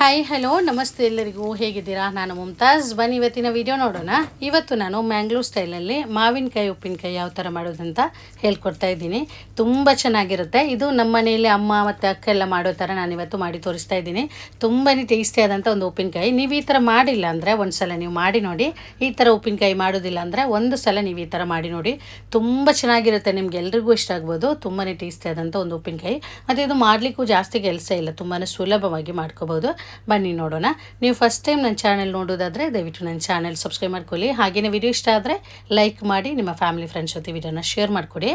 Hi hello ನಮಸ್ತೆ ಎಲ್ಲರಿಗೂ. ಹೇಗಿದ್ದೀರಾ? ನಾನು ಮುಮ್ತಾಜ್ ಬನ್ನಿ, ಇವತ್ತಿನ ವಿಡಿಯೋ ನೋಡೋಣ. ಇವತ್ತು ನಾನು ಮ್ಯಾಂಗ್ಳೂರ್ ಸ್ಟೈಲಲ್ಲಿ ಮಾವಿನಕಾಯಿ, ಉಪ್ಪಿನಕಾಯಿ ಯಾವ ಥರ ಮಾಡೋದಂತ ಹೇಳ್ಕೊಡ್ತಾ ಇದ್ದೀನಿ. ತುಂಬ ಚೆನ್ನಾಗಿರುತ್ತೆ. ಇದು ನಮ್ಮ ಮನೆಯಲ್ಲಿ ಅಮ್ಮ ಮತ್ತು ಅಕ್ಕ ಎಲ್ಲ ಮಾಡೋ ಥರ ನಾನು ಇವತ್ತು ಮಾಡಿ ತೋರಿಸ್ತಾ ಇದ್ದೀನಿ. ತುಂಬಾ ಟೇಸ್ಟಿ ಆದಂಥ ಒಂದು ಉಪ್ಪಿನಕಾಯಿ. ನೀವು ಈ ಥರ ಮಾಡಿಲ್ಲ ಅಂದರೆ ಒಂದು ಸಲ ನೀವು ಮಾಡಿ ನೋಡಿ. ಈ ಥರ ಉಪ್ಪಿನಕಾಯಿ ಮಾಡೋದಿಲ್ಲ ಅಂದರೆ ಒಂದು ಸಲ ನೀವು ಈ ಥರ ಮಾಡಿ ನೋಡಿ. ತುಂಬ ಚೆನ್ನಾಗಿರುತ್ತೆ. ನಿಮ್ಗೆ ಎಲ್ರಿಗೂ ಇಷ್ಟ ಆಗ್ಬೋದು. ತುಂಬಾ ಟೇಸ್ಟಿ ಆದಂಥ ಒಂದು ಉಪ್ಪಿನಕಾಯಿ. ಮತ್ತು ಇದು ಮಾಡಲಿಕ್ಕೂ ಜಾಸ್ತಿ ಕೆಲಸ ಇಲ್ಲ. ತುಂಬಾ ಸುಲಭವಾಗಿ ಮಾಡ್ಕೋಬೋದು ಬನ್ನಿ ನೋಡೋಣ. ನೀವು ಫಸ್ಟ್ ಟೈಮ್ ನನ್ನ ಚಾನಲ್ ನೋಡೋದಾದರೆ ದಯವಿಟ್ಟು ನನ್ನ ಚಾನೆಲ್ ಸಬ್ಸ್ಕ್ರೈಬ್ ಮಾಡ್ಕೊಳ್ಳಿ. ಹಾಗೆಯೇ ವಿಡಿಯೋ ಇಷ್ಟ ಆದರೆ ಲೈಕ್ ಮಾಡಿ, ನಿಮ್ಮ ಫ್ಯಾಮಿಲಿ ಫ್ರೆಂಡ್ಸ್ ಜೊತೆ ವಿಡಿಯೋನ ಶೇರ್ ಮಾಡಿಕೊಡಿ.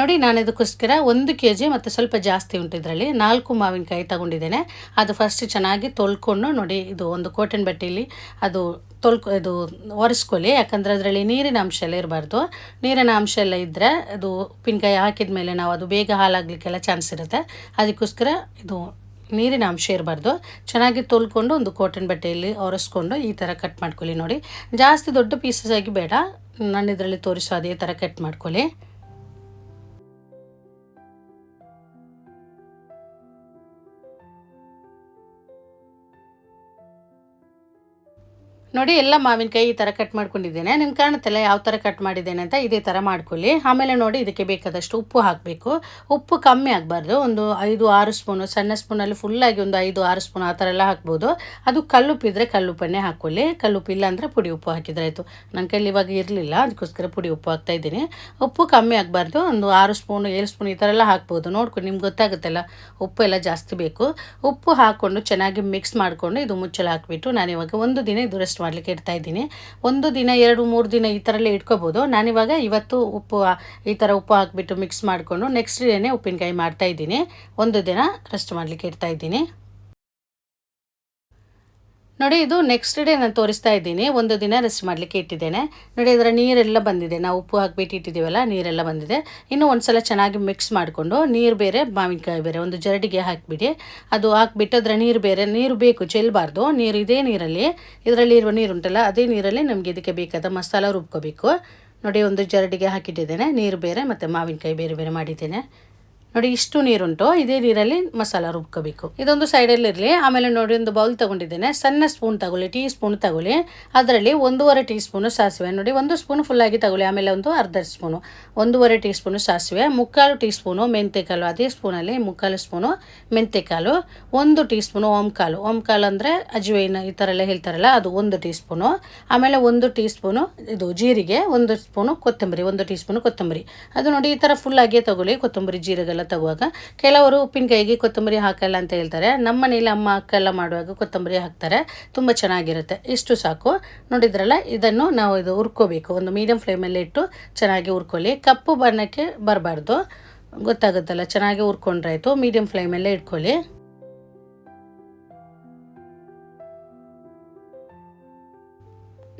ನೋಡಿ, ನಾನು ಇದಕ್ಕೋಸ್ಕರ ಒಂದು ಕೆ ಜಿ ಮತ್ತು ಸ್ವಲ್ಪ ಜಾಸ್ತಿ ಉಂಟು ಇದರಲ್ಲಿ. ನಾಲ್ಕು ಮಾವಿನಕಾಯಿ ತಗೊಂಡಿದ್ದೇನೆ. ಅದು ಫಸ್ಟ್ ಚೆನ್ನಾಗಿ ತೊಳ್ಕೊಂಡು, ನೋಡಿ, ಇದು ಒಂದು ಕೋಟನ್ ಬಟ್ಟೆಯಲ್ಲಿ ಅದು ತೊಳ್ಕೊ, ಇದು ಒರೆಸ್ಕೊಳ್ಳಿ. ಯಾಕಂದರೆ ಅದರಲ್ಲಿ ನೀರಿನ ಅಂಶ ಎಲ್ಲ ಇರಬಾರ್ದು. ನೀರಿನ ಅಂಶ ಎಲ್ಲ ಇದ್ದರೆ ಅದು ಉಪ್ಪಿನಕಾಯಿ ಹಾಕಿದ ಮೇಲೆ ನಾವು ಅದು ಬೇಗ ಹಾಲಾಗಲಿಕ್ಕೆಲ್ಲ ಚಾನ್ಸ್ ಇರುತ್ತೆ. ಅದಕ್ಕೋಸ್ಕರ ಇದು ನೀರಿನ ಅಂಶ ಇರಬಾರ್ದು. ಚೆನ್ನಾಗಿ ತೊಲ್ಕೊಂಡು ಒಂದು ಕಾಟನ್ ಬಟ್ಟೆಯಲ್ಲಿ ಒರೆಸ್ಕೊಂಡು ಈ ಥರ ಕಟ್ ಮಾಡ್ಕೊಳ್ಳಿ ನೋಡಿ. ಜಾಸ್ತಿ ದೊಡ್ಡ ಪೀಸಸ್ ಆಗಿ ಬೇಡ. ನಾನು ಇದರಲ್ಲಿ ತೋರಿಸೋ ಅದೇ ಥರ ಕಟ್ ಮಾಡ್ಕೊಳ್ಳಿ. ನೋಡಿ, ಎಲ್ಲ ಮಾವಿನಕಾಯಿ ಈ ಥರ ಕಟ್ ಮಾಡ್ಕೊಂಡಿದ್ದೇನೆ. ನಿಮ್ಗೆ ಕಾಣುತ್ತಲ್ಲ ಯಾವ ಥರ ಕಟ್ ಮಾಡಿದ್ದೇನೆ ಅಂತ ಇದೇ ಥರ ಮಾಡ್ಕೊಳ್ಳಿ. ಆಮೇಲೆ ನೋಡಿ, ಇದಕ್ಕೆ ಬೇಕಾದಷ್ಟು ಉಪ್ಪು ಹಾಕಬೇಕು. ಉಪ್ಪು ಕಮ್ಮಿ ಆಗಬಾರ್ದು. ಒಂದು ಐದು, ಆರು ಸ್ಪೂನು ಸಣ್ಣ ಸ್ಪೂನಲ್ಲಿ ಫುಲ್ಲಾಗಿ ಒಂದು ಐದು, ಆರು ಸ್ಪೂನ್ ಆ ಥರ ಎಲ್ಲ ಹಾಕ್ಬೋದು. ಅದು ಕಲ್ಲುಪ್ಪಿದ್ರೆ ಕಲ್ಲುಪ್ಪನ್ನೇ ಹಾಕ್ಕೊಳ್ಳಿ ಕಲ್ಲುಪ್ಪು ಇಲ್ಲ ಅಂದರೆ ಪುಡಿ ಉಪ್ಪು ಹಾಕಿದ್ರೆ ಆಯಿತು ನನ್ನ ಕೈಲಿ ಇವಾಗ ಇರಲಿಲ್ಲ, ಅದಕ್ಕೋಸ್ಕರ ಪುಡಿ ಉಪ್ಪು ಹಾಕ್ತಾ ಇದ್ದೀನಿ. ಉಪ್ಪು ಕಮ್ಮಿ ಆಗಬಾರ್ದು. ಒಂದು ಆರು ಸ್ಪೂನು ಏಳು ಸ್ಪೂನ್ ಈ ಥರ ಎಲ್ಲ ಹಾಕ್ಬೋದು. ನೋಡ್ಕೊಂಡು ನಿಮ್ಗೆ ಗೊತ್ತಾಗುತ್ತಲ್ಲ, ಉಪ್ಪು ಎಲ್ಲ ಜಾಸ್ತಿ ಬೇಕು. ಉಪ್ಪು ಹಾಕ್ಕೊಂಡು ಚೆನ್ನಾಗಿ ಮಿಕ್ಸ್ ಮಾಡಿಕೊಂಡು ಇದು ಮುಚ್ಚಲು ಹಾಕಿಬಿಟ್ಟು ನಾನು ಇವಾಗ ಒಂದು ದಿನ ಇದು ರೆಸ್ಟ್ ಮಾಡಲಿಕ್ಕೆ ಇಡ್ತಾ ಇದ್ದೀನಿ. ಒಂದು ದಿನ, ಎರಡು, ಮೂರು ದಿನ ಈ ಥರಲ್ಲೇ ಇಟ್ಕೋಬೋದು. ನಾನಿವಾಗ ಇವತ್ತು ಉಪ್ಪು, ಈ ಥರ ಉಪ್ಪು ಹಾಕಿಬಿಟ್ಟು ಮಿಕ್ಸ್ ಮಾಡಿಕೊಂಡು ನೆಕ್ಸ್ಟ್ ಡೇನೇ ಉಪ್ಪಿನಕಾಯಿ ಮಾಡ್ತಾ ಇದ್ದೀನಿ. ಒಂದು ದಿನ ರೆಸ್ಟ್ ಮಾಡಲಿಕ್ಕೆ ಇಡ್ತಾ ಇದ್ದೀನಿ. ನೋಡಿ, ಇದು ನೆಕ್ಸ್ಟ್ ಡೇ ನಾನು ತೋರಿಸ್ತಾ ಇದ್ದೀನಿ. ಒಂದು ದಿನ ರೆಸ್ಟ್ ಮಾಡಲಿಕ್ಕೆ ಇಟ್ಟಿದ್ದೇನೆ. ನೋಡಿ, ಇದರ ನೀರೆಲ್ಲ ಬಂದಿದೆ. ನಾವು ಉಪ್ಪು ಹಾಕಿಬಿಟ್ಟು ಇಟ್ಟಿದ್ದೀವಲ್ಲ, ನೀರೆಲ್ಲ ಬಂದಿದೆ. ಇನ್ನು ಒಂದು ಸಲ ಚೆನ್ನಾಗಿ ಮಿಕ್ಸ್ ಮಾಡಿಕೊಂಡು, ನೀರು ಬೇರೆ, ಮಾವಿನಕಾಯಿ ಬೇರೆ, ಒಂದು ಜರಡಿಗೆ ಹಾಕಿಬಿಡಿ. ಅದು ಹಾಕಿಬಿಟ್ಟು ಅದರ ನೀರು ಬೇರೆ, ನೀರು ಬೇಕು ಚೆಲ್ಲಬಾರ್ದು ನೀರು ಇದೇ ನೀರಲ್ಲಿ, ಇದರಲ್ಲಿ ಇರುವ ನೀರು ಉಂಟಲ್ಲ, ಅದೇ ನೀರಲ್ಲಿ ನಮಗೆ ಇದಕ್ಕೆ ಬೇಕಾದ ಮಸಾಲ ರುಬ್ಕೋಬೇಕು. ನೋಡಿ, ಒಂದು ಜರಡಿಗೆ ಹಾಕಿಟ್ಟಿದ್ದೇನೆ. ನೀರು ಬೇರೆ ಮತ್ತು ಮಾವಿನಕಾಯಿ ಬೇರೆ ಬೇರೆ ಮಾಡಿದ್ದೇನೆ. ನೋಡಿ, ಇಷ್ಟು ನೀರುಂಟು. ಇದೇ ನೀರಲ್ಲಿ ಮಸಾಲ ರುಬ್ಕೋಬೇಕು. ಇದೊಂದು ಸೈಡಲ್ಲಿ ಇರಲಿ. ಆಮೇಲೆ ನೋಡಿ, ಒಂದು ಬೌಲ್ ತಗೊಂಡಿದ್ದೇನೆ. ಸಣ್ಣ ಸ್ಪೂನ್ ತಗೊಳ್ಳಿ ಟೀ ಸ್ಪೂನ್ ತಗೊಳ್ಳಿ. ಅದರಲ್ಲಿ ಒಂದೂವರೆ ಟೀ ಸ್ಪೂನು ಸಾಸಿವೆ. ನೋಡಿ, ಒಂದು ಸ್ಪೂನ್ ಫುಲ್ಲಾಗಿ ತಗೊಳ್ಳಿ. ಆಮೇಲೆ ಒಂದು ಅರ್ಧ ಸ್ಪೂನು ಒಂದೂವರೆ ಟೀ ಸ್ಪೂನು ಸಾಸಿವೆ. ಮುಕ್ಕಾಲು ಟೀ ಸ್ಪೂನು ಮೆಂತ್ಯಕಾಲು ಅದೇ ಸ್ಪೂನಲ್ಲಿ ಮುಕ್ಕಾಲು ಸ್ಪೂನು ಮೆಂತ್ಯಕಾಲು ಒಂದು ಟೀ ಸ್ಪೂನು ಓಂಕಾಲು. ಓಂಕಾಲು ಅಂದರೆ ಅಜ್ವೈನ್ ಈ ಥರ ಎಲ್ಲ ಹೇಳ್ತಾರಲ್ಲ, ಅದು ಒಂದು ಟೀ ಸ್ಪೂನು ಆಮೇಲೆ ಒಂದು ಟೀ ಸ್ಪೂನು ಇದು ಜೀರಿಗೆ, ಒಂದು ಸ್ಪೂನು ಕೊತ್ತಂಬರಿ, ಒಂದು ಟೀ ಸ್ಪೂನು ಕೊತ್ತಂಬರಿ. ಅದು ನೋಡಿ, ಈ ಥರ ಫುಲ್ಲಾಗಿಯೇ ತಗೊಳ್ಳಿ. ಕೊತ್ತಂಬರಿ, ಜೀರಿಗೆಲ್ಲ ತಗುವಾಗ ಕೆಲವರು ಉಪ್ಪಿನಕಾಯಿಗೆ ಕೊತ್ತಂಬರಿ ಹಾಕಲ್ಲ ಅಂತ ಹೇಳ್ತಾರೆ. ನಮ್ಮ ಮನೇಲಿ ಅಮ್ಮ, ಅಕ್ಕ ಎಲ್ಲ ಮಾಡುವಾಗ ಕೊತ್ತಂಬರಿ ಹಾಕ್ತಾರೆ. ತುಂಬ ಚೆನ್ನಾಗಿರುತ್ತೆ. ಇಷ್ಟು ಸಾಕು. ನೋಡಿದ್ರಲ್ಲ, ಇದನ್ನು ನಾವು ಇದು ಹುರ್ಕೋಬೇಕು. ಒಂದು ಮೀಡಿಯಂ ಫ್ಲೇಮಲ್ಲಿ ಇಟ್ಟು ಚೆನ್ನಾಗಿ ಹುರ್ಕೊಳ್ಳಿ. ಕಪ್ಪು ಬಣ್ಣಕ್ಕೆ ಬರಬಾರ್ದು. ಗೊತ್ತಾಗುತ್ತಲ್ಲ, ಚೆನ್ನಾಗಿ ಹುರ್ಕೊಂಡ್ರಾಯ್ತು. ಮೀಡಿಯಂ ಫ್ಲೇಮಲ್ಲೇ ಇಟ್ಕೊಳ್ಳಿ.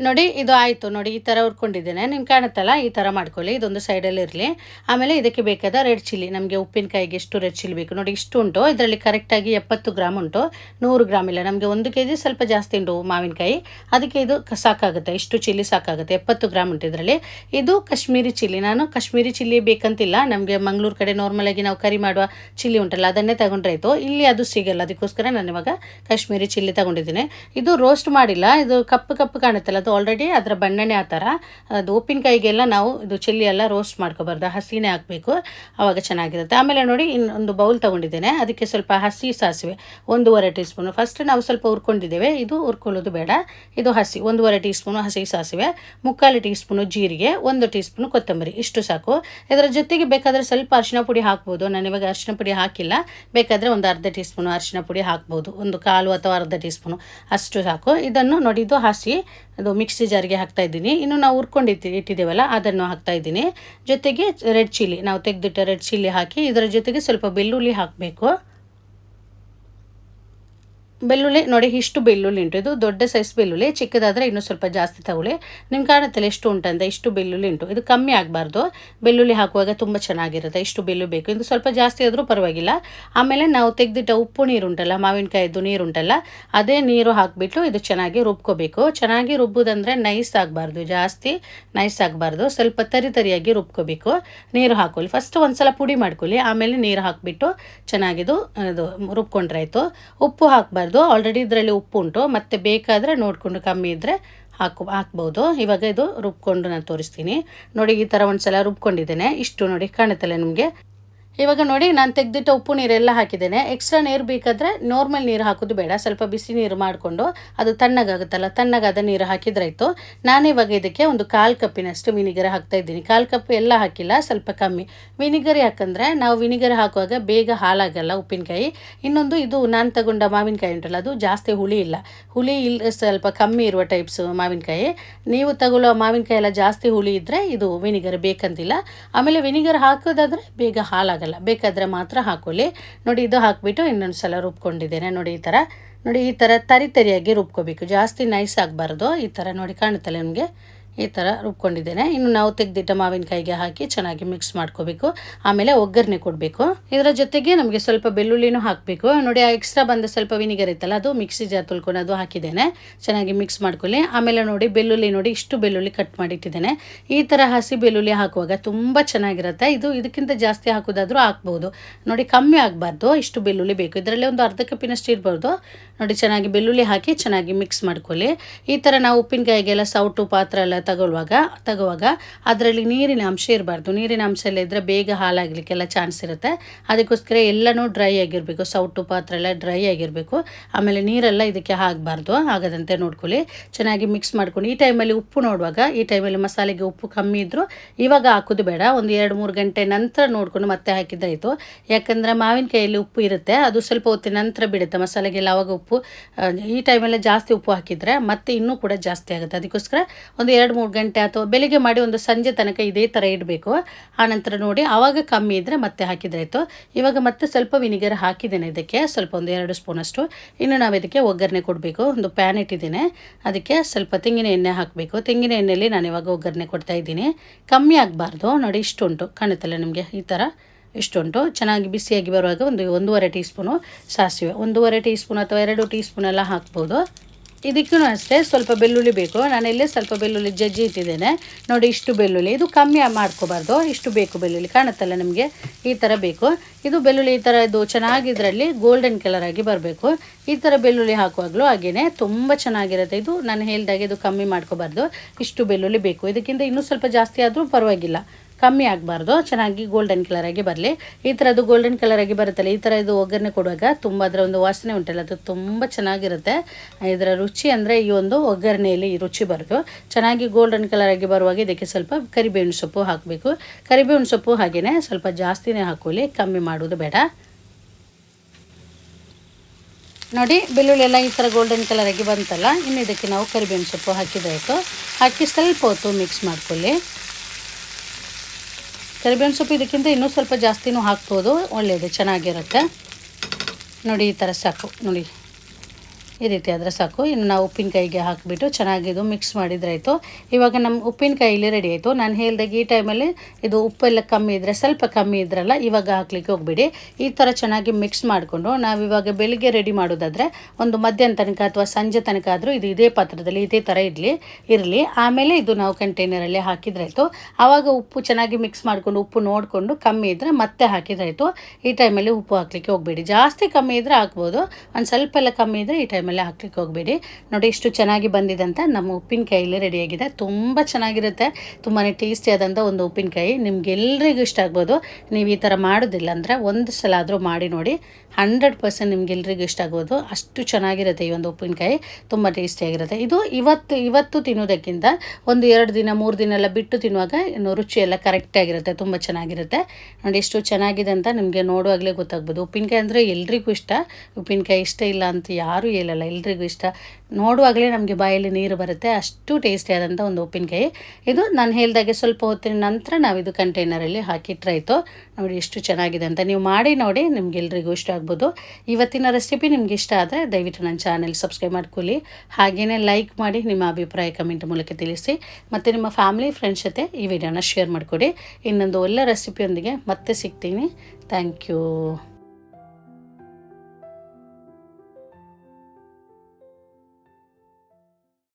ನೋಡಿ, ಇದು ಆಯಿತು. ನೋಡಿ, ಈ ಥರ ಹುರ್ಕೊಂಡಿದ್ದೇನೆ. ನಿಮ್ಗೆ ಕಾಣುತ್ತಲ್ಲ? ಈ ಥರ ಮಾಡ್ಕೊಳ್ಳಿ. ಇದೊಂದು ಸೈಡಲ್ಲಿ ಇರಲಿ. ಆಮೇಲೆ ಇದಕ್ಕೆ ಬೇಕಾದ ರೆಡ್ ಚಿಲ್ಲಿ ನಮಗೆ ಉಪ್ಪಿನಕಾಯಿಗೆ ಎಷ್ಟು ರೆಡ್ ಚಿಲ್ಲಿ ಬೇಕು? ನೋಡಿ, ಇಷ್ಟು ಉಂಟು. ಇದರಲ್ಲಿ ಕರೆಕ್ಟಾಗಿ ಎಪ್ಪತ್ತು ಗ್ರಾಮ್ ಉಂಟು. ನೂರು ಗ್ರಾಮ್ ಇಲ್ಲ. ನಮಗೆ ಒಂದು ಕೆ ಜಿ ಸ್ವಲ್ಪ ಜಾಸ್ತಿ ಉಂಟು ಮಾವಿನಕಾಯಿ. ಅದಕ್ಕೆ ಇದು ಸಾಕಾಗುತ್ತೆ. ಇಷ್ಟು ಚಿಲ್ಲಿ ಸಾಕಾಗುತ್ತೆ. ಎಪ್ಪತ್ತು ಗ್ರಾಮ್ ಉಂಟು ಇದರಲ್ಲಿ. ಇದು ಕಾಶ್ಮೀರಿ ಚಿಲ್ಲಿ ನಾನು ಕಾಶ್ಮೀರಿ ಚಿಲ್ಲಿ ಬೇಕಂತಿಲ್ಲ. ನಮಗೆ ಮಂಗಳೂರು ಕಡೆ ನಾರ್ಮಲಾಗಿ ನಾವು ಕರಿ ಮಾಡುವ ಚಿಲ್ಲಿ ಉಂಟಲ್ಲ, ಅದನ್ನೇ ತಗೊಂಡ್ರಾಯ್ತು ಇಲ್ಲಿ ಅದು ಸಿಗಲ್ಲ. ಅದಕ್ಕೋಸ್ಕರ ನಾನು ಇವಾಗ ಕಾಶ್ಮೀರಿ ಚಿಲ್ಲಿ ತಗೊಂಡಿದ್ದೀನಿ. ಇದು ರೋಸ್ಟ್ ಮಾಡಿಲ್ಲ. ಇದು ಕಪ್ಪು ಕಪ್ಪು ಕಾಣುತ್ತಲ್ಲ, ಅದು ಆಲ್ರೆಡಿ ಅದರ ಬಣ್ಣನೇ ಆ ಥರ. ಅದು ಉಪ್ಪಿನಕಾಯಿಗೆಲ್ಲ ನಾವು ಇದು ಚಿಲ್ಲಿ ಎಲ್ಲ ರೋಸ್ಟ್ ಮಾಡ್ಕೋಬಾರ್ದು. ಹಸಿನೇ ಹಾಕಬೇಕು. ಆವಾಗ ಚೆನ್ನಾಗಿರುತ್ತೆ. ಆಮೇಲೆ ನೋಡಿ ಇನ್ನೊಂದು ಬೌಲ್ ತೊಗೊಂಡಿದ್ದೇನೆ. ಅದಕ್ಕೆ ಸ್ವಲ್ಪ ಹಸಿ ಸಾಸಿವೆ. ಒಂದೂವರೆ ಟೀ ಸ್ಪೂನು ಫಸ್ಟ್ ನಾವು ಸ್ವಲ್ಪ ಹುರ್ಕೊಂಡಿದ್ದೇವೆ. ಇದು ಹುರ್ಕೊಳ್ಳೋದು ಬೇಡ. ಇದು ಹಸಿ. ಒಂದೂವರೆ ಟೀ ಸ್ಪೂನು ಹಸಿ ಸಾಸಿವೆ. ಮುಕ್ಕಾಲು ಟೀ ಸ್ಪೂನು ಜೀರಿಗೆ. ಒಂದು ಟೀ ಸ್ಪೂನು ಕೊತ್ತಂಬರಿ. ಇಷ್ಟು ಸಾಕು. ಇದರ ಜೊತೆಗೆ ಬೇಕಾದರೆ ಸ್ವಲ್ಪ ಅರಿಶಿನ ಪುಡಿ ಹಾಕ್ಬೋದು. ನಾನು ಇವಾಗ ಅರಿಶಿನ ಪುಡಿ ಹಾಕಿಲ್ಲ. ಬೇಕಾದರೆ ಒಂದು ಅರ್ಧ ಟೀ ಸ್ಪೂನು ಅರಿಶಿನ ಪುಡಿ ಹಾಕ್ಬೋದು. ಒಂದು ಕಾಲು ಅಥವಾ ಅರ್ಧ ಟೀ ಸ್ಪೂನು ಅಷ್ಟು ಸಾಕು. ಇದನ್ನು ನೋಡಿ, ಇದು ಹಸಿ. ಅದು ಮಿಕ್ಸಿ ಜಾರಿಗೆ ಹಾಕ್ತಾ ಇದ್ದೀನಿ. ಇನ್ನು ನಾವು ಹುರ್ಕೊಂಡಿಟ್ಟು ಇಟ್ಟಿದ್ದೇವಲ್ಲ, ಅದನ್ನು ಹಾಕ್ತಾ ಇದ್ದೀನಿ. ಜೊತೆಗೆ ರೆಡ್ ಚಿಲ್ಲಿ, ನಾವು ತೆಗೆದಿಟ್ಟ ರೆಡ್ ಚಿಲ್ಲಿ ಹಾಕಿ, ಇದರ ಜೊತೆಗೆ ಸ್ವಲ್ಪ ಬೆಳ್ಳುಳ್ಳಿ ಹಾಕಬೇಕು. ಬೆಳ್ಳುಳ್ಳಿ, ನೋಡಿ ಇಷ್ಟು ಬೆಳ್ಳುಳ್ಳಿ ಉಂಟು. ಇದು ದೊಡ್ಡ ಸೈಜ್ ಬೆಳ್ಳುಳ್ಳಿ, ಚಿಕ್ಕದಾದರೆ ಇನ್ನೂ ಸ್ವಲ್ಪ ಜಾಸ್ತಿ ತಗೊಳ್ಳಿ. ನಿಮ್ಗೆ ಕಾಣುತ್ತಲ್ಲ ಎಷ್ಟು ಉಂಟಂತ ಇಷ್ಟು ಬೆಳ್ಳುಳ್ಳಿ ಉಂಟು. ಇದು ಕಮ್ಮಿ ಆಗಬಾರ್ದು. ಬೆಳ್ಳುಳ್ಳಿ ಹಾಕುವಾಗ ತುಂಬ ಚೆನ್ನಾಗಿರುತ್ತೆ, ಇಷ್ಟು ಬೆಲ್ಲು ಬೇಕು. ಇದು ಸ್ವಲ್ಪ ಜಾಸ್ತಿ ಆದರೂ ಪರವಾಗಿಲ್ಲ. ಆಮೇಲೆ ನಾವು ತೆಗೆದಿಟ್ಟ ಉಪ್ಪು ನೀರು ಉಂಟಲ್ಲ, ಮಾವಿನಕಾಯಿದ್ದು ನೀರು ಉಂಟಲ್ಲ, ಅದೇ ನೀರು ಹಾಕಿಬಿಟ್ಟು ಇದು ಚೆನ್ನಾಗಿ ರುಬ್ಕೋಬೇಕು. ಚೆನ್ನಾಗಿ ರುಬ್ಬೋದಂದರೆ ನೈಸ್ ಆಗಬಾರ್ದು, ಜಾಸ್ತಿ ನೈಸ್ ಆಗಬಾರ್ದು. ಸ್ವಲ್ಪ ತರಿ ತರಿಯಾಗಿ ರುಬ್ಕೋಬೇಕು. ನೀರು ಹಾಕೊಳ್ಳಿ. ಫಸ್ಟ್ ಒಂದ್ಸಲ ಪುಡಿ ಮಾಡ್ಕೊಳ್ಳಿ. ಆಮೇಲೆ ನೀರು ಹಾಕಿಬಿಟ್ಟು ಚೆನ್ನಾಗಿದು ಇದು ರುಬ್ಕೊಂಡ್ರಾಯ್ತು ಉಪ್ಪು ಹಾಕಬಾರ್ದು. ಹಾಕಬಾರ್ದು ಆಲ್ರೆಡಿ ಇದರಲ್ಲಿ ಉಪ್ಪು ಉಂಟು. ಮತ್ತು ಬೇಕಾದರೆ ನೋಡಿಕೊಂಡು ಕಮ್ಮಿ ಇದ್ದರೆ ಹಾಕು ಹಾಕ್ಬೋದು. ಇವಾಗ ಇದು ರುಬ್ಕೊಂಡು ನಾನು ತೋರಿಸ್ತೀನಿ. ನೋಡಿ ಈ ಥರ ಒಂದು ಸಲ ರುಬ್ಕೊಂಡಿದ್ದೇನೆ. ಇಷ್ಟು ನೋಡಿ ಕಾಣುತ್ತಲ್ಲ ನಿಮಗೆ. ಇವಾಗ ನೋಡಿ ನಾನು ತೆಗೆದಿಟ್ಟ ಉಪ್ಪು ನೀರೆಲ್ಲ ಹಾಕಿದ್ದೇನೆ. ಎಕ್ಸ್ಟ್ರಾ ನೀರು ಬೇಕಾದರೆ ನಾರ್ಮಲ್ ನೀರು ಹಾಕೋದು ಬೇಡ. ಸ್ವಲ್ಪ ಬಿಸಿ ನೀರು ಮಾಡಿಕೊಂಡು ಅದು ತಣ್ಣಗಾಗುತ್ತಲ್ಲ, ತಣ್ಣಗಾದ ನೀರು ಹಾಕಿದ್ರಾಯ್ತು ನಾನಿವಾಗ ಇದಕ್ಕೆ ಒಂದು ಕಾಲು ಕಪ್ಪಿನಷ್ಟು ವಿನಿಗರ್ ಹಾಕ್ತಾ ಇದ್ದೀನಿ. ಕಾಲು ಕಪ್ ಎಲ್ಲ ಹಾಕಿಲ್ಲ, ಸ್ವಲ್ಪ ಕಮ್ಮಿ. ವಿನಿಗರ್ ಯಾಕಂದರೆ ನಾವು ವಿನಿಗರ್ ಹಾಕುವಾಗ ಬೇಗ ಹಾಳಾಗಲ್ಲ ಉಪ್ಪಿನಕಾಯಿ. ಇನ್ನೊಂದು ಇದು ನಾನು ತಗೊಂಡ ಮಾವಿನಕಾಯಿ ಉಂಟಲ್ಲ, ಅದು ಜಾಸ್ತಿ ಹುಳಿ ಇಲ್ಲ. ಹುಳಿ ಇಲ್ಲ ಸ್ವಲ್ಪ ಕಮ್ಮಿ ಇರುವ ಟೈಪ್ಸ್ ಮಾವಿನಕಾಯಿ. ನೀವು ತಗೊಳ್ಳೋ ಮಾವಿನಕಾಯಿ ಎಲ್ಲ ಜಾಸ್ತಿ ಹುಳಿ ಇದ್ದರೆ ಇದು ವಿನಿಗರ್ ಬೇಕಂತಿಲ್ಲ. ಆಮೇಲೆ ವಿನಿಗರ್ ಹಾಕೋದಾದರೆ ಬೇಗ ಹಾಳಾಗಲ್ಲ ಬೇಕಾದರೆ ಮಾತ್ರ ಹಾಕೊಳ್ಳಿ. ನೋಡಿ ಇದು ಹಾಕಿಬಿಟ್ಟು ಇನ್ನೊಂದು ಸಲ ರುಬ್ಕೊಂಡಿದ್ದೇನೆ. ನೋಡಿ ಈ ಥರ. ನೋಡಿ ಈ ಥರ ತರಿ ತರಿಯಾಗಿ ರುಬ್ಕೋಬೇಕು. ಜಾಸ್ತಿ ನೈಸ್ ಆಗಬಾರ್ದು. ಈ ಥರ ನೋಡಿ ಕಾಣುತ್ತಲ್ಲ ನಿಮಗೆ? ಈ ಥರ ರುಬ್ಕೊಂಡಿದ್ದೇನೆ. ಇನ್ನು ನಾವು ತೆಗೆದಿಟ್ಟ ಮಾವಿನಕಾಯಿಗೆ ಹಾಕಿ ಚೆನ್ನಾಗಿ ಮಿಕ್ಸ್ ಮಾಡ್ಕೋಬೇಕು. ಆಮೇಲೆ ಒಗ್ಗರಣೆ ಕೊಡಬೇಕು. ಇದರ ಜೊತೆಗೆ ನಮಗೆ ಸ್ವಲ್ಪ ಬೆಳ್ಳುಳ್ಳಿನೂ ಹಾಕಬೇಕು. ನೋಡಿ, ಆ ಎಕ್ಸ್ಟ್ರಾ ಬಂದ ಸ್ವಲ್ಪ ವಿನಿಗರ್ ಇತ್ತಲ್ಲ, ಅದು ಮಿಕ್ಸಿ ಜಾರ್ ತುಳ್ಕೊಂಡು ಅದು ಹಾಕಿದ್ದೇನೆ. ಚೆನ್ನಾಗಿ ಮಿಕ್ಸ್ ಮಾಡ್ಕೊಳ್ಳಿ. ಆಮೇಲೆ ನೋಡಿ, ಬೆಳ್ಳುಳ್ಳಿ ನೋಡಿ, ಇಷ್ಟು ಬೆಳ್ಳುಳ್ಳಿ ಕಟ್ ಮಾಡಿಟ್ಟಿದ್ದೇನೆ. ಈ ಥರ ಹಸಿ ಬೆಳ್ಳುಳ್ಳಿ ಹಾಕುವಾಗ ತುಂಬ ಚೆನ್ನಾಗಿರುತ್ತೆ. ಇದು ಇದಕ್ಕಿಂತ ಜಾಸ್ತಿ ಹಾಕೋದಾದರೂ ಹಾಕ್ಬೋದು. ನೋಡಿ, ಕಮ್ಮಿ ಆಗಬಾರ್ದು. ಇಷ್ಟು ಬೆಳ್ಳುಳ್ಳಿ ಬೇಕು. ಇದರಲ್ಲಿ ಒಂದು ಅರ್ಧ ಕಪ್ಪಿನಷ್ಟು ಇರ್ಬೋದು. ನೋಡಿ, ಚೆನ್ನಾಗಿ ಬೆಳ್ಳುಳ್ಳಿ ಹಾಕಿ ಚೆನ್ನಾಗಿ ಮಿಕ್ಸ್ ಮಾಡ್ಕೊಳ್ಳಿ. ಈ ಥರ ನಾವು ಉಪ್ಪಿನಕಾಯಿಗೆಲ್ಲ ಸೌಟು ಪಾತ್ರೆ ಎಲ್ಲ ತಗೊಳ್ಳುವಾಗ, ತಗೋವಾಗ ಅದರಲ್ಲಿ ನೀರಿನ ಅಂಶ ಇರಬಾರ್ದು. ನೀರಿನ ಅಂಶ ಎಲ್ಲ ಇದ್ದರೆ ಬೇಗ ಹಾಳಾಗಲಿಕ್ಕೆಲ್ಲ ಚಾನ್ಸ್ ಇರುತ್ತೆ. ಅದಕ್ಕೋಸ್ಕರ ಎಲ್ಲನೂ ಡ್ರೈ ಆಗಿರಬೇಕು. ಸೌಟು ಪಾತ್ರ ಎಲ್ಲ ಡ್ರೈ ಆಗಿರಬೇಕು. ಆಮೇಲೆ ನೀರೆಲ್ಲ ಇದಕ್ಕೆ ಹಾಕಬಾರ್ದು. ಆಗದಂತೆ ನೋಡ್ಕೊಳ್ಳಿ. ಚೆನ್ನಾಗಿ ಮಿಕ್ಸ್ ಮಾಡ್ಕೊಂಡು. ಈ ಟೈಮಲ್ಲಿ ಉಪ್ಪು ನೋಡುವಾಗ, ಈ ಟೈಮಲ್ಲಿ ಮಸಾಲೆಗೆ ಉಪ್ಪು ಕಮ್ಮಿ ಇದ್ದರೂ ಇವಾಗ ಹಾಕೋದು ಬೇಡ. ಒಂದು ಎರಡು, ಮೂರು ಗಂಟೆ ನಂತರ ನೋಡಿಕೊಂಡು ಮತ್ತೆ ಹಾಕಿದ್ದಾಯಿತು ಯಾಕಂದರೆ ಮಾವಿನಕಾಯಲ್ಲಿ ಉಪ್ಪು ಇರುತ್ತೆ. ಅದು ಸ್ವಲ್ಪ ಹೊತ್ತಿನ ನಂತರ ಬಿಡುತ್ತೆ. ಮಸಾಲೆಗೆಲ್ಲ ಆವಾಗ ಉಪ್ಪು ಈ ಟೈಮಲ್ಲಿ ಜಾಸ್ತಿ ಉಪ್ಪು ಹಾಕಿದರೆ ಮತ್ತೆ ಇನ್ನೂ ಕೂಡ ಜಾಸ್ತಿ ಆಗುತ್ತೆ. ಅದಕ್ಕೋಸ್ಕರ ಒಂದು ಎರಡು ಮೂರು ಗಂಟೆ ಅಥವಾ ಬೆಳಿಗ್ಗೆ ಮಾಡಿ ಒಂದು ಸಂಜೆ ತನಕ ಇದೇ ಥರ ಇಡಬೇಕು. ಆನಂತರ ನೋಡಿ ಆವಾಗ ಕಮ್ಮಿ ಇದ್ದರೆ ಮತ್ತೆ ಹಾಕಿದ್ರಾಯಿತು ಇವಾಗ ಮತ್ತೆ ಸ್ವಲ್ಪ ವಿನಿಗರ್ ಹಾಕಿದ್ದೇನೆ ಇದಕ್ಕೆ, ಸ್ವಲ್ಪ ಒಂದು ಎರಡು ಸ್ಪೂನಷ್ಟು. ಇನ್ನು ನಾವು ಇದಕ್ಕೆ ಒಗ್ಗರಣೆ ಕೊಡಬೇಕು. ಒಂದು ಪ್ಯಾನ್ ಇಟ್ಟಿದ್ದೇನೆ. ಅದಕ್ಕೆ ಸ್ವಲ್ಪ ತೆಂಗಿನ ಎಣ್ಣೆ ಹಾಕಬೇಕು. ತೆಂಗಿನ ಎಣ್ಣೆಯಲ್ಲಿ ನಾನು ಇವಾಗ ಒಗ್ಗರಣೆ ಕೊಡ್ತಾ ಇದ್ದೀನಿ. ಕಮ್ಮಿ ಆಗಬಾರ್ದು. ನೋಡಿ ಇಷ್ಟುಂಟು. ಕಾಣುತ್ತಲ್ಲ ನಿಮಗೆ ಈ ಥರ ಇಷ್ಟುಂಟು. ಚೆನ್ನಾಗಿ ಬಿಸಿಯಾಗಿ ಬರುವಾಗ ಒಂದು ಒಂದೂವರೆ ಟೀ ಸ್ಪೂನು ಸಾಸಿವೆ. ಒಂದೂವರೆ ಟೀ ಸ್ಪೂನ್ ಅಥವಾ ಎರಡು ಟೀ ಸ್ಪೂನೆಲ್ಲ ಹಾಕ್ಬೋದು. ಇದಕ್ಕೂ ಅಷ್ಟೇ ಸ್ವಲ್ಪ ಬೆಳ್ಳುಳ್ಳಿ ಬೇಕು. ನಾನಿಲ್ಲೇ ಸ್ವಲ್ಪ ಬೆಳ್ಳುಳ್ಳಿ ಜಜ್ಜಿ ಇಟ್ಟಿದ್ದೇನೆ. ನೋಡಿ ಇಷ್ಟು ಬೆಳ್ಳುಳ್ಳಿ. ಇದು ಕಮ್ಮಿ ಮಾಡ್ಕೋಬಾರ್ದು. ಇಷ್ಟು ಬೇಕು ಬೆಳ್ಳುಳ್ಳಿ. ಕಾಣುತ್ತಲ್ಲ ನಿಮಗೆ? ಈ ಥರ ಬೇಕು. ಇದು ಬೆಳ್ಳುಳ್ಳಿ ಈ ಥರ ಇದು ಚೆನ್ನಾಗಿ ಇದರಲ್ಲಿ ಗೋಲ್ಡನ್ ಕಲರ್ ಆಗಿ ಬರಬೇಕು. ಈ ಥರ ಬೆಳ್ಳುಳ್ಳಿ ಹಾಕುವಾಗಲೂ ಹಾಗೆಯೇ ತುಂಬ ಚೆನ್ನಾಗಿರುತ್ತೆ. ಇದು ನಾನು ಹೇಳಿದಾಗೆ ಇದು ಕಮ್ಮಿ ಮಾಡ್ಕೋಬಾರ್ದು. ಇಷ್ಟು ಬೆಳ್ಳುಳ್ಳಿ ಬೇಕು. ಇದಕ್ಕಿಂತ ಇನ್ನೂ ಸ್ವಲ್ಪ ಜಾಸ್ತಿ ಆದರೂ ಪರವಾಗಿಲ್ಲ. ಕಮ್ಮಿ ಆಗಬಾರ್ದು. ಚೆನ್ನಾಗಿ ಗೋಲ್ಡನ್ ಕಲರ್ ಆಗಿ ಬರಲಿ. ಈ ಥರದ್ದು ಗೋಲ್ಡನ್ ಕಲರ್ ಆಗಿ ಬರುತ್ತಲ್ಲ, ಈ ಥರ ಇದು ಒಗ್ಗರಣೆ ಕೊಡುವಾಗ ತುಂಬ ಅದರ ಒಂದು ವಾಸನೆ ಉಂಟಲ್ಲ, ಅದು ತುಂಬ ಚೆನ್ನಾಗಿರುತ್ತೆ. ಇದರ ರುಚಿ ಅಂದರೆ ಈ ಒಂದು ಒಗ್ಗರಣೆಯಲ್ಲಿ ರುಚಿ ಬರೋದು. ಚೆನ್ನಾಗಿ ಗೋಲ್ಡನ್ ಕಲರ್ ಆಗಿ ಬರುವಾಗ ಇದಕ್ಕೆ ಸ್ವಲ್ಪ ಕರಿಬೇವಿನ ಸೊಪ್ಪು ಹಾಕಬೇಕು. ಕರಿಬೇವಿನ ಸೊಪ್ಪು ಹಾಗೆಯೇ ಸ್ವಲ್ಪ ಜಾಸ್ತಿನೇ ಹಾಕೊಳ್ಳಿ, ಕಮ್ಮಿ ಮಾಡೋದು ಬೇಡ. ನೋಡಿ, ಬೆಳ್ಳುಳ್ಳಿ ಎಲ್ಲ ಈ ಥರ ಗೋಲ್ಡನ್ ಕಲರ್ ಆಗಿ ಬಂತಲ್ಲ, ಇನ್ನು ಇದಕ್ಕೆ ನಾವು ಕರಿಬೇವಿನ ಸೊಪ್ಪು ಹಾಕಿದಾಯಿತು ಹಾಕಿ ಸ್ವಲ್ಪ ಹೊತ್ತು ಮಿಕ್ಸ್ ಮಾಡ್ಕೊಳ್ಳಿ. ಕರಿಬೇವಿನ ಸೊಪ್ಪು ಇದಕ್ಕಿಂತ ಇನ್ನೂ ಸ್ವಲ್ಪ ಜಾಸ್ತಿನೂ ಹಾಕ್ಬೋದು. ಒಳ್ಳೆಯದು ಚೆನ್ನಾಗಿರುತ್ತೆ. ನೋಡಿ ಈ ಥರ ಸಾಕು. ನೋಡಿ. ಈ ರೀತಿ ಆದರೆ ಸಾಕು. ಇನ್ನು ನಾವು ಉಪ್ಪಿನಕಾಯಿಗೆ ಹಾಕಿಬಿಟ್ಟು ಚೆನ್ನಾಗಿದು ಮಿಕ್ಸ್ ಮಾಡಿದ್ರಾಯಿತು. ಇವಾಗ ನಮ್ಮ ಉಪ್ಪಿನಕಾಯಿ ಇಲ್ಲಿ ರೆಡಿ ಆಯಿತು. ನಾನು ಹೇಳ್ದಾಗ ಈ ಟೈಮಲ್ಲಿ ಇದು ಉಪ್ಪೆಲ್ಲ ಕಮ್ಮಿ ಇದ್ದರೆ ಸ್ವಲ್ಪ ಕಮ್ಮಿ ಇದ್ರಲ್ಲ ಇವಾಗ ಹಾಕ್ಲಿಕ್ಕೆ ಹೋಗ್ಬಿಡಿ. ಈ ಥರ ಚೆನ್ನಾಗಿ ಮಿಕ್ಸ್ ಮಾಡಿಕೊಂಡು ನಾವು ಇವಾಗ ಬೆಳಿಗ್ಗೆ ರೆಡಿ ಮಾಡೋದಾದರೆ ಒಂದು ಮಧ್ಯಾಹ್ನ ತನಕ ಅಥವಾ ಸಂಜೆ ತನಕ ಆದರೂ ಇದು ಇದೇ ಪಾತ್ರದಲ್ಲಿ ಇದೇ ಥರ ಇರಲಿ ಇರಲಿ. ಆಮೇಲೆ ಇದು ನಾವು ಕಂಟೈನರಲ್ಲಿ ಹಾಕಿದ್ರಾಯಿತು. ಆವಾಗ ಉಪ್ಪು ಚೆನ್ನಾಗಿ ಮಿಕ್ಸ್ ಮಾಡಿಕೊಂಡು, ಉಪ್ಪು ನೋಡಿಕೊಂಡು ಕಮ್ಮಿ ಇದ್ದರೆ ಮತ್ತೆ ಹಾಕಿದ್ರಾಯಿತು. ಈ ಟೈಮಲ್ಲಿ ಉಪ್ಪು ಹಾಕಲಿಕ್ಕೆ ಹೋಗಬೇಡಿ. ಜಾಸ್ತಿ ಕಮ್ಮಿ ಇದ್ದರೆ ಹಾಕ್ಬೋದು. ಒಂದು ಸ್ವಲ್ಪ ಎಲ್ಲ ಕಮ್ಮಿ ಇದ್ದರೆ ಈ ಟೈಮಲ್ಲಿ ಹಾಕ್ಲಿಕ್ಕೆ ಹೋಗಬೇಡಿ. ನೋಡಿ, ಇಷ್ಟು ಚೆನ್ನಾಗಿ ಬಂದಿದೆ ಅಂತ ನಮ್ಮ ಉಪ್ಪಿನಕಾಯಿ ರೆಡಿಯಾಗಿದೆ ತುಂಬ ಚೆನ್ನಾಗಿರುತ್ತೆ. ತುಂಬಾ ಟೇಸ್ಟಿಯಾದಂಥ ಒಂದು ಉಪ್ಪಿನಕಾಯಿ. ನಿಮ್ಗೆಲ್ರಿಗೂ ಇಷ್ಟ ಆಗ್ಬೋದು. ನೀವು ಈ ಥರ ಮಾಡೋದಿಲ್ಲ ಅಂದರೆ ಒಂದು ಸಲ ಆದರೂ ಮಾಡಿ ನೋಡಿ. ಹಂಡ್ರೆಡ್ ಪರ್ಸೆಂಟ್ ನಿಮ್ಗೆಲ್ರಿಗೂ ಇಷ್ಟ ಆಗ್ಬೋದು. ಅಷ್ಟು ಚೆನ್ನಾಗಿರುತ್ತೆ ಈ ಒಂದು ಉಪ್ಪಿನಕಾಯಿ. ತುಂಬ ಟೇಸ್ಟಿಯಾಗಿರುತ್ತೆ ಇದು ಇವತ್ತು ಇವತ್ತು ತಿನ್ನೋದಕ್ಕಿಂತ ಒಂದು ಎರಡು ದಿನ, ಮೂರು ದಿನ ಎಲ್ಲ ಬಿಟ್ಟು ತಿನ್ನುವಾಗ ಇನ್ನು ರುಚಿ ಎಲ್ಲ ಕರೆಕ್ಟಾಗಿರುತ್ತೆ ತುಂಬ ಚೆನ್ನಾಗಿರುತ್ತೆ. ನೋಡಿ ಎಷ್ಟು ಚೆನ್ನಾಗಿದೆ ಅಂತ ನಿಮಗೆ ನೋಡುವಾಗಲೇ ಗೊತ್ತಾಗ್ಬೋದು. ಉಪ್ಪಿನಕಾಯಿ ಅಂದರೆ ಎಲ್ರಿಗೂ ಇಷ್ಟ. ಉಪ್ಪಿನಕಾಯಿ ಇಷ್ಟ ಇಲ್ಲ ಅಂತ ಯಾರೂ ಹೇಳಲ್ಲ. ಎಲ್ರಿಗೂ ಇಷ್ಟ. ನೋಡುವಾಗಲೇ ನಮಗೆ ಬಾಯಲ್ಲಿ ನೀರು ಬರುತ್ತೆ, ಅಷ್ಟು ಟೇಸ್ಟಿಯಾದಂಥ ಒಂದು ಉಪ್ಪಿನಕಾಯಿ. ಇದು ನಾನು ಹೇಳಿದಾಗೆ ಸ್ವಲ್ಪ ಹೊತ್ತಿನ ನಂತರ ನಾವು ಇದು ಕಂಟೈನರಲ್ಲಿ ಹಾಕಿಟ್ರಾಯಿತು ನೋಡಿ ಎಷ್ಟು ಚೆನ್ನಾಗಿದೆ ಅಂತ. ನೀವು ಮಾಡಿ ನೋಡಿ ನಿಮ್ಗೆಲ್ರಿಗೂ ಇಷ್ಟ ಆಗ್ಬೋದು. ಇವತ್ತಿನ ರೆಸಿಪಿ ನಿಮ್ಗೆ ಇಷ್ಟ ಆದರೆ ದಯವಿಟ್ಟು ನನ್ನ ಚಾನೆಲ್ ಸಬ್ಸ್ಕ್ರೈಬ್ ಮಾಡ್ಕೊಳ್ಳಿ. ಹಾಗೆಯೇ ಲೈಕ್ ಮಾಡಿ, ನಿಮ್ಮ ಅಭಿಪ್ರಾಯ ಕಮೆಂಟ್ ಮೂಲಕ ತಿಳಿಸಿ. ಮತ್ತು ನಿಮ್ಮ ಫ್ಯಾಮಿಲಿ ಫ್ರೆಂಡ್ಸ್ ಜೊತೆ ಈ ವಿಡಿಯೋನ ಶೇರ್ ಮಾಡಿಕೊಡಿ. ಇನ್ನೊಂದು ಒಳ್ಳೆ ರೆಸಿಪಿಯೊಂದಿಗೆ ಮತ್ತೆ ಸಿಗ್ತೀನಿ. Thank you